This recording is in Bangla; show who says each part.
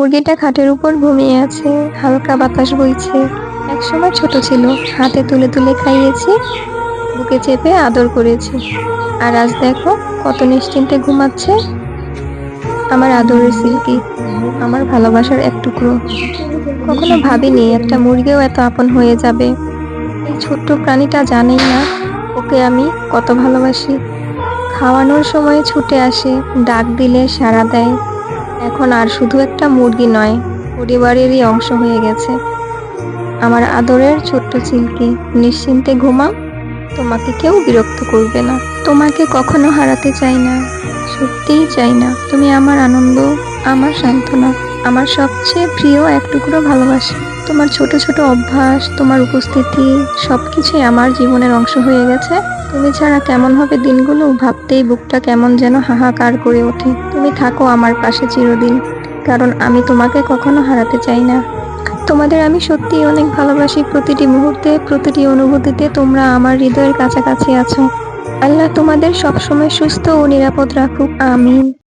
Speaker 1: মুরগিটা খাটের উপর ঘুমিয়ে আছে, হালকা বাতাস বইছে। একসময় ছোট ছিল, হাতে তুলে তুলে খাইয়েছি, বুকে চেপে আদর করেছি। আর আজ দেখো, কত নিশ্চিন্তে ঘুমাচ্ছে। আমার আদরের সিল্কি আমার ভালোবাসার এক টুকরো। কখনো ভাবিনি একটা মুরগিও এত আপন হয়ে যাবে। এই ছোট্ট প্রাণীটা জানেই না, ওকে আমি কত ভালোবাসি। খাওয়ানোর সময় ছুটে আসে, ডাক দিলে সাড়া দেয়। এখন আর শুধু একটা মুরগি নয়, পরিবারেরই অংশ হয়ে গেছে। আমার আদরের ছোট্ট চিলকি, নিশ্চিন্তে ঘুমাও, তোমাকে কেউ বিরক্ত করবে না। তোমাকে কখনো হারাতে চাই না, সত্যিই চাই না। তুমি আমার আনন্দ, আমার সান্ত্বনা আমার সবচেয়ে প্রিয় এক টুকরো ভালোবাসা। তোমার ছোট ছোট অভ্যাস, তোমার উপস্থিতি, সবকিছুই আমার জীবনের অংশ হয়ে গেছে। তুমি ছাড়া কেমন হবে দিনগুলো ভাবতেই বুকটা কেমন যেন হাহাকার করে ওঠে। তুমি থাকো আমার পাশে চিরদিন, কারণ আমি তোমাকে কখনো হারাতে চাই না। তোমাদের আমি সত্যিই অনেক ভালোবাসি। প্রতিটি মুহূর্তে, প্রতিটি অনুভূতিতে তোমরা আমার হৃদয়ের কাছাকাছি আছো। আল্লাহ তোমাদের সবসময় সুস্থ ও নিরাপদ রাখুক। আমিন।